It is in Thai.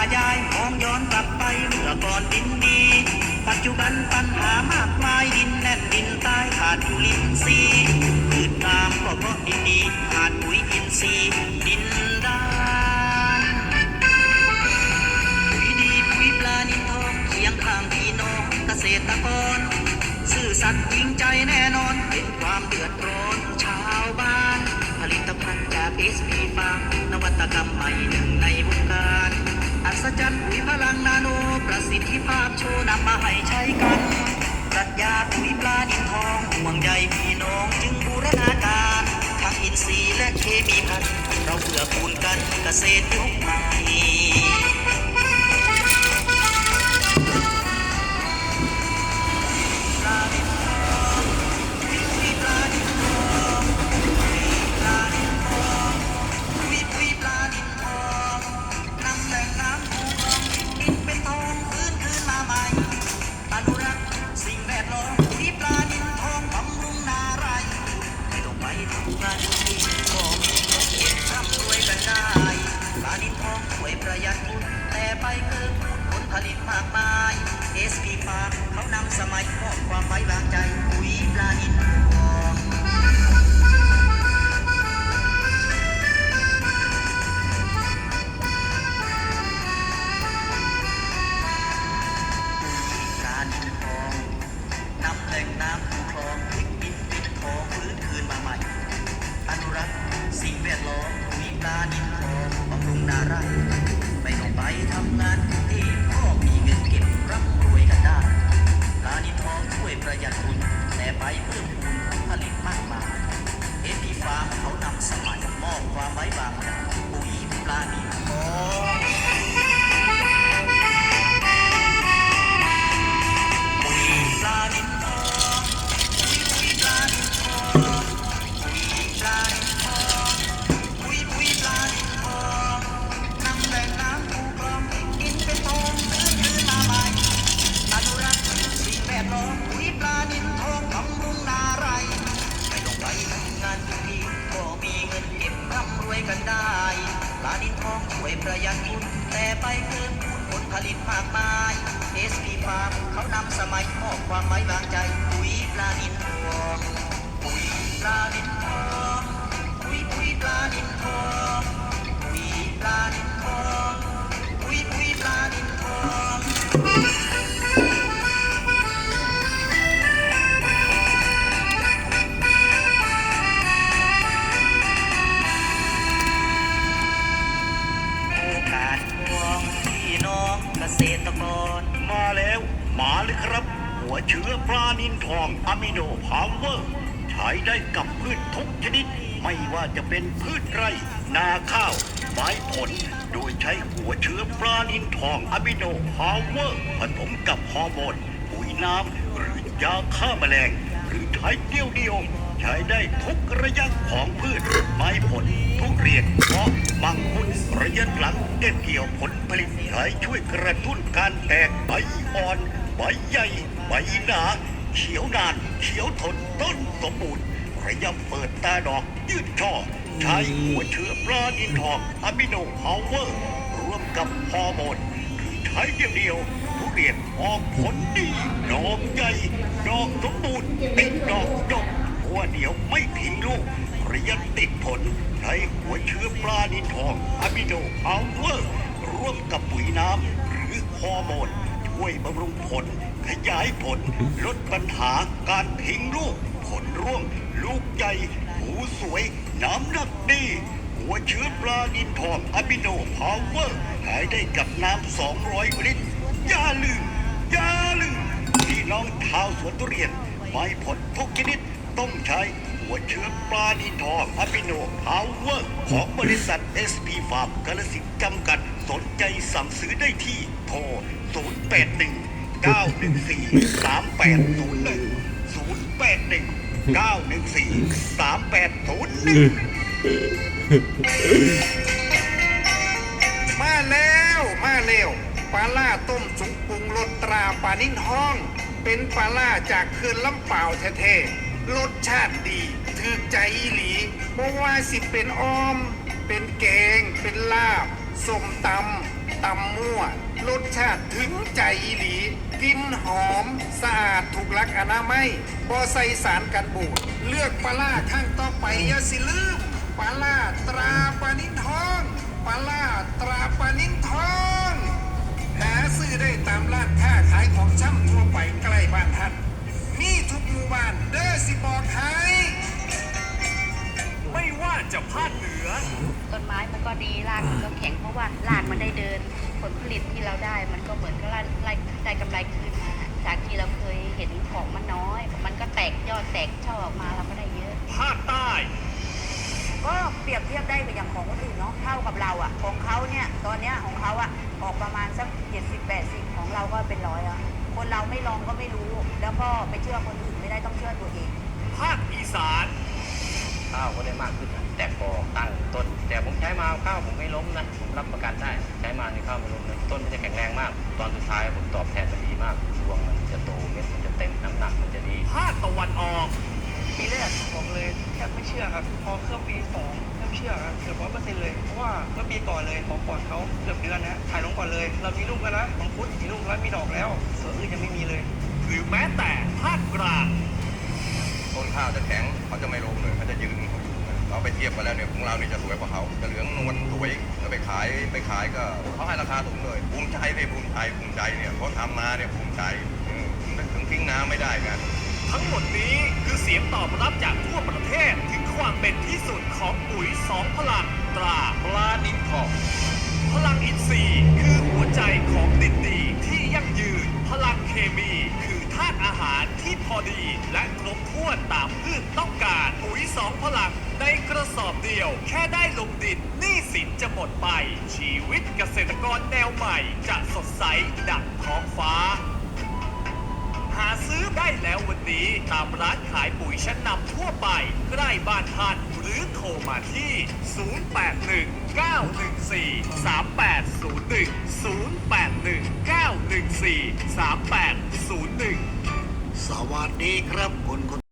ายายมองย้อนกลับไปเมื่อก่อนดินดี ปัจจุบันปัญหามากมายดินแน่นดินใต้ขาดจุลินทรีย์พืชงามก็เพราะดินดีขาดปุ๋ยอินทรีย์ดินด้านปุ๋ยดีปุ๋ยปลานินทองเคียงข้างพี่น้องเกษตรกรซื่อสัตย์จริงใจแน่นอนเป็นความเดือดร้อนชาวบ้าน ผลิตภัณฑ์จากเอสพีฟาร์มนวัตกรรมใหม่หนึ่งใน สิทธิภาพโชว์นำมาให้ใช้กัน ปรัชญาปุ๋ยปลาดินทองห่วงใยพี่น้องจึงบูรณาการ ทั้งอินทรีย์และเคมีพันเราเพื่อคูณกันเกษตรยุคใหม่ ปลาดินทองสวยประหยัดทุนแต่ไปเพิ่มผลผลิตมากมาย SP Farm เขานำสมัยมอบความไว้วางใจปุ๋ยปลาอินทอ ไร่ไม่ต้องไปทำงานกรุงเทพก็มีเงินเก็บร่ำรวยกันได้ปลานินทองช่วยประหยัดทุนแต่ไปเพิ่ม ยประหยัดทุนแต่ไปเพิ่มผลผลิตมากมาย SP Farm เขานำสมัยมอบความไว้วางใจปุ๋ยปลาดินทองปุ๋ยปลาดินทองปุ๋ยปุ๋ยปลาดินทอง พี่น้องเกษตรกร มาแล้ว มาเลยครับ หัวเชื้อปลานินทองอะมิโนพาวเวอร์ ใช้ได้กับพืชทุกชนิด ไม่ว่าจะเป็นพืชไร่ นาข้าว ไม้ผล โดยใช้หัวเชื้อปลานินทองอะมิโนพาวเวอร์ ผสมกับฮอร์โมนปุ๋ยน้ำหรือยาฆ่าแมลง หรือใช้เดียวเดียวๆใช้ได้ทุกระยะของพืชไม้ผลทุเรีย นเพราะมังคุดระยะหลังเก็บเกี่ยวผลผลิตใช้ช่วยกระตุ้นการแตกใบอ่อนใบใหญ่ใบหนาเขียวนานเขียวทนต้นสมบูรณ์ระยะเปิดตาดอกยืดช่อใช้หัวเชื้อปลาดินทองอะมิโนพาวเวอร์ร่วมกับฮอร์โมนคือใช้เดียวเดียวๆทุเรียนออกผลดีดอกใหญ่ดอกสมบูรณ์ติดดอกดกหัวเดียวไม่ทิ้งลูก ระยะติดผลใช้หัวเชื้อปลาดินทองอะมิโนพาวเวอร์ร่วมกับปุ๋ยน้ำหรือฮอร์โมนช่วยบำรุงผล ขยายผล ลดปัญหาการทิ้งลูก ผลร่วง ลูกใหญ่หูสวย น้ำหนักดี หัวเชื้อปลาดินทองอะมิโนพาวเวอร์ขายได้กับน้ำ200 ลิตรอย่าลืมอย่าลืมพี่น้องชาวสวนทุเรียน ไม้ผลทุกชนิด ต้องใช้หัวเชื้อปลาดินทองอะมิโนพาวเวอร์ของบริษัท SP Farm กาลสินธุ์จำกัด สนใจสั่งซื้อได้ที่โทร 081 914 3801 081 914 3801 มาแล้วมาเร็วปลาล่าต้มสุกปรุงรสตราปลานิ่นห้อง เป็นปลาล่าจากเขื่อนลำเปล่าแท้ๆ รสชาติดีถือใจอีหลีเพราะว่าสิเป็นอ้อม เป็นแกง เป็นลาบส้มตำตำมั่ว รสชาติถึงใจอีหลี กินหอม สะอาดถูกลักอนามัยบ่ใส่สารกันบูด เลือกปลาล่าข้างต่อไปอย่าสิลืมปลาล่าตราปลานินทองปลาล่าตราปลานินทอง บ้านเด้อสิบอกให้ไม่ว่าจะภาคเหนือ ต้นไม้มันก็ดีรากมันก็แข็งเพราะว่ารากมันได้เดิน ผลผลิตที่เราได้ มันก็เหมือนกับได้ได้กำไรคืนมาจากที่เราเคยเห็นของมันน้อย มันก็แตกยอดแตกช่อออกมาเราก็ได้เยอะ ภาคใต้ ก็เปรียบเทียบได้กับอย่างของคนอื่นเนาะเท่ากับเราอะของเขาเนี่ยตอนเนี้ยของเขาอะออกประมาณสัก70 80 ของเราก็เป็นร้อยอะคนเราไม่ลองก็ไม่รู้ แล้วก็ไปเชื่อคนอื่น ไม่ได้ต้องเชื่อตัวเองภาคอีสานข้าวก็ได้มากขึ้นนะแต่พอตั้งต้น แต่ผมใช้มาข้าวผมไม่ล้มนะผมรับประกันได้ ใช้มาในข้าวไม่ล้มเลยต้นมันจะแข็งแรงมาก ตอนสุดท้ายผมตอบแทนมันดีมากรวงมันจะโตเม็ดมันจะเต็มน้ำหนักมันจะดีภาคตะวันออกปีแรกบอกเลยแทบไม่เชื่อครับพอเข้าปีสองเริ่มเชื่อครับเกือบร้อยเปอร์เซ็นต์เลยเพราะว่าเมื่อปีก่อนเลยของก่อนเขาเกือบเดือนนะถ่ายลงก่อนเลย เรามีลูกแล้วนะมังคุดมีลูกแล้วมีดอกแล้วส่วนอื่นยังไม่มีเลย หรือแม้แต่ภาคกลาง ต้นข้าวจะแข็งเขาจะไม่ล้มเลยเขาจะยืนของเขาอยู่เราไปเทียบกันแล้วเนี่ยของเรานี่จะสวยกว่าเขาจะเหลืองนวลสวยแล้วไปขายไปขายก็เขาให้ราคาสูงเลยภูมิใจเลยภูมิใจภูมิใจเนี่ยเขาทำมาเนี่ยภูมิใจอืมถึงทิ้งน้ำไม่ได้กัน ทั้งหมดนี้คือเสียงตอบรับจากทั่วประเทศถึงความเป็นที่สุดของปุ๋ยสองพลังตราปลาดินทองพลังอินทรีย์คือหัวใจของดินดีที่ยั่งยืน พลังเคมีคือธาตุอา หารที่พอดีและครบถ้วนตามพืชต้องการปุ๋ยสองพลังในกระสอบเดียว แค่ได้ลงดินหนี้สินจะหมดไป ชีวิตเกษตรกรแนวใหม่ จะสดใสดังท้องฟ้า หาซื้อได้แล้ววันนี้ตามร้านขายปุ๋ยชั้นนำทั่วไป ใกล้บ้านท่านหรือโทรมาที่ 0819143801 0819143801 วัสดีครับคุณ